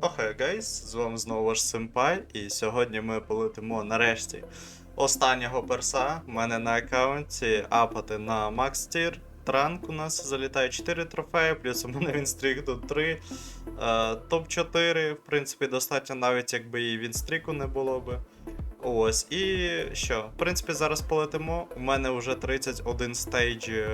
Охай гейс, з вами знову ваш Сенпай, і сьогодні ми полетимо нарешті останнього перса. У мене на аккаунті апати на Макс Тір. Транк у нас залітає 4 трофеї, плюс у мене він стрік тут 3. Е, топ 4, в принципі, достатньо навіть якби і він стріку не було би. Ось, і що? В принципі, зараз полетимо. У мене вже 31 стейдж е,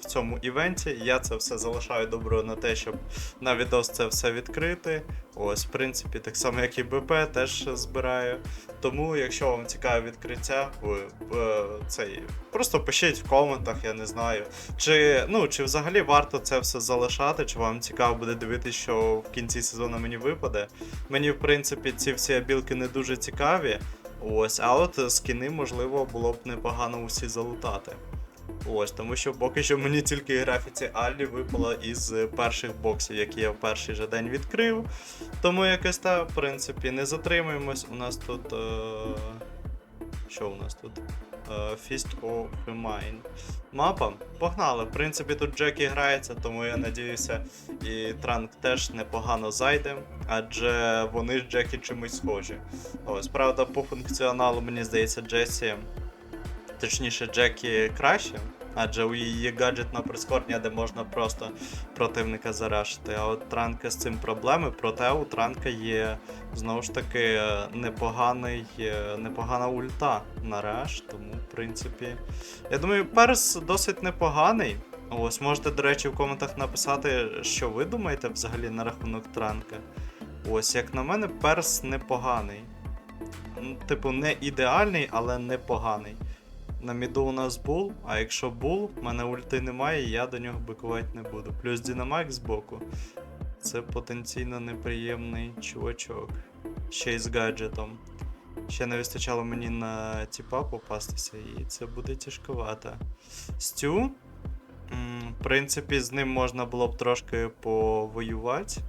в цьому івенті. Я це все залишаю добро на те, щоб на відос це все відкрити. Ось, в принципі, так само, як і БП, теж збираю. Тому, якщо вам цікаве відкриття, ви, ви цей просто пишіть в коментах, я не знаю. Чи ну чи взагалі варто це все залишати, чи вам цікаво буде дивитися, що в кінці сезону мені випаде. Мені, в принципі, ці всі абілки не дуже цікаві. Ось, а от скини, можливо, було б непогано усі залутати. Ось, тому що поки що мені тільки графіці Аллі випала із перших боксів, які я в перший же день відкрив. Тому якось так, в принципі, не затримуємось. У нас тут. Е... Що у нас тут? Е, Fist of Mine. Мапа. Погнали. В принципі, тут Джекі грається, тому я надіюся, і Транк теж непогано зайде, адже вони з Джекі чимось схожі. Ось, правда, по функціоналу, мені здається, Джесі, точніше, Джекі краще, адже у її є гаджет на прискорення, де можна просто противника зарашити. А от Транка з цим проблеми, проте у Транка є знову ж таки непоганий, е, непогана ульта на раш, тому, в принципі, я думаю, перс досить непоганий. Ось можете, до речі, в коментах написати, що ви думаєте взагалі на рахунок Транка. Ось, як на мене, перс непоганий. Типу, не ідеальний, але непоганий. На міду у нас бул, а якщо бул, в мене ульти немає, я до нього бикувати не буду. Плюс Дінамайк збоку. Це потенційно неприємний чувачок. Ще й з гаджетом. Ще не вистачало мені на тіпа попастися, і це буде тяжковато. Стю. В принципі, з ним можна було б трошки повоювати.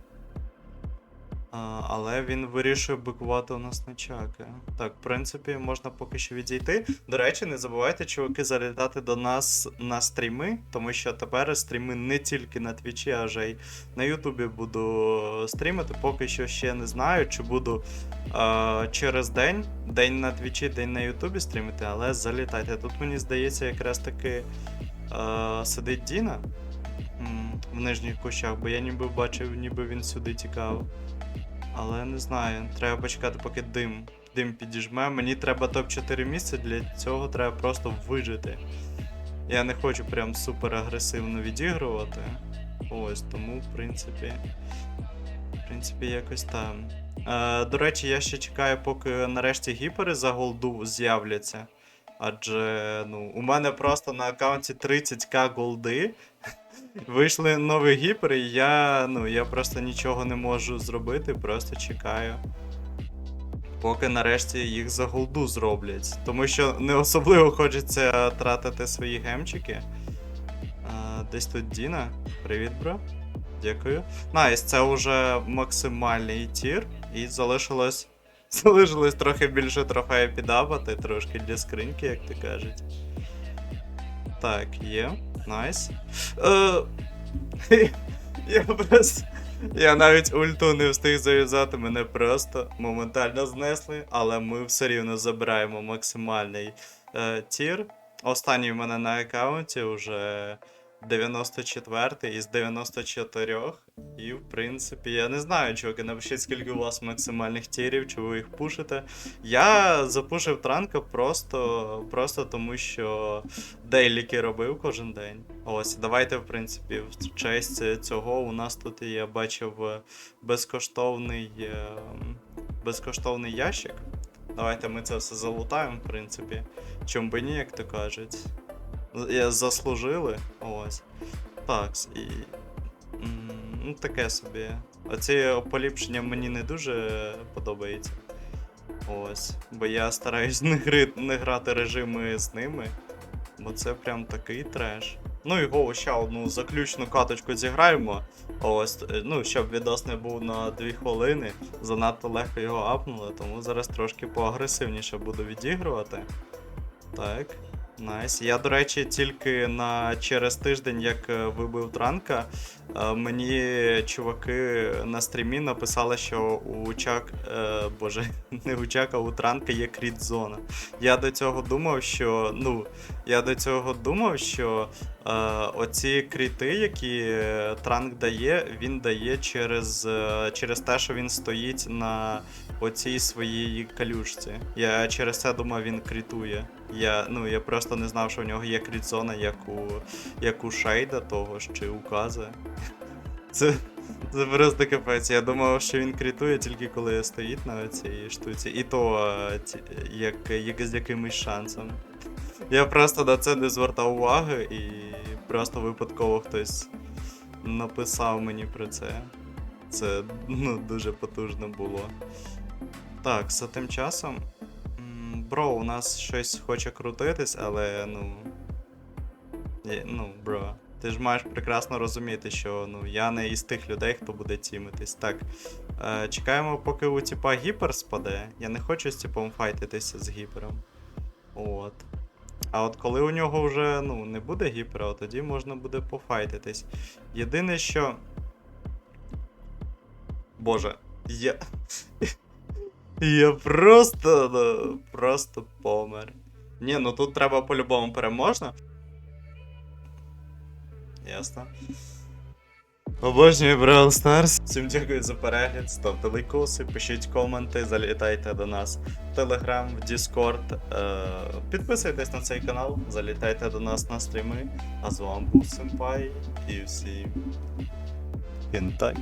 Але він вирішує бикувати у нас на чаки. Так, в принципі, можна поки що відійти. До речі, не забувайте, чуваки, залітати до нас на стріми, тому що тепер стріми не тільки на Твічі, а вже й на Ютубі буду стрімити. Поки що ще не знаю, чи буду е, через день, день на Твічі, день на Ютубі стрімити, але залітайте. Тут мені здається, якраз таки е, сидить Діна в нижніх кущах, бо я ніби бачив, ніби він сюди тікав. Але не знаю, треба почекати, поки дим. Дим підіжме. Мені треба топ-4 місця, для цього треба просто вижити. Я не хочу прям супер агресивно відігрувати. Ось, тому, в принципі. В принципі, якось там. Е, до речі, я ще чекаю, поки нарешті гіпери за голду з'являться. Адже ну, у мене просто на аккаунті 30к голди. Вийшли нові гіпери, і я, ну, я просто нічого не можу зробити, просто чекаю. Поки нарешті їх за голду зроблять. Тому що не особливо хочеться тратити свої гемчики. А, десь тут Діна. Привіт, бро. Дякую. Найс, це вже максимальний тір, і залишилось. Залишилось трохи більше трофеїв підапати, трошки для скриньки, як ти кажуть. Так, є. Найс. Е, я просто. Я навіть ульту не встиг зав'язати, мене просто моментально знесли, але ми все рівно забираємо максимальний е, тір. Останній в мене на аккаунті вже 94 із 94. І, в принципі, я не знаю, чуваки, напишіть, скільки у вас максимальних тірів, чи ви їх пушите. Я запушив транка просто, просто тому, що дейліки робив кожен день. Ось, давайте, в принципі, в честь цього у нас тут я бачив безкоштовний, е, безкоштовний ящик. Давайте ми це все залутаємо, в принципі. Чом би ні, як то кажуть. Заслужили. Ось. Так, і. Ну, таке собі. Оці поліпшення мені не дуже подобається. Ось. Бо я стараюсь не, гри... не грати режими з ними. Бо це прям такий треш. Ну і го, ще одну заключну каточку зіграємо. Ось, е, ну, щоб відос не був на 2 хвилини. Занадто легко його апнули, тому зараз трошки поагресивніше буду відігрувати. Так. Найс. Я, до речі, тільки на через тиждень, як е, вибив транка, е, мені чуваки на стрімі написали, що у Чак. Е, боже, не у Чака, у транка є кріт зона. Я до цього думав, що. Ну, я до цього думав, що оці кріти, які транк дає, він дає через, через те, що він стоїть на оцій своїй калюшці. Я через це думав, він крітує. Я, ну, я просто не знав, що в нього є кріт-зона, як у, як у Шейда того ж, чи у Кази. Це, це просто капець. Я думав, що він крітує тільки коли стоїть на цій штуці. І то е, як, як з якимось шансом. Я просто на це не звертав уваги і просто випадково хтось написав мені про це. Це ну, дуже потужно було. Так, за тим часом. Бро, у нас щось хоче крутитись, але ну. Ну, бро. Ти ж маєш прекрасно розуміти, що ну, я не із тих людей, хто буде тімитись. Так. Е, чекаємо, поки у типа гіпер спаде. Я не хочу з типом файтитися з гіпером. От. А от коли у нього вже ну, не буде гіпера, тоді можна буде пофайтитись. Єдине, що. Боже, я. Я просто. ну, просто помер. Ні, ну тут треба по-любому переможно. Ясно. Обожнюю Brawl Stars. Всім дякую за перегляд, ставте лайкоси, пишіть коменти, залітайте до нас в Telegram, в Discord. Е, підписуйтесь на цей канал, залітайте до нас на стріми. А з вами був Сенпай і всім. Кентай.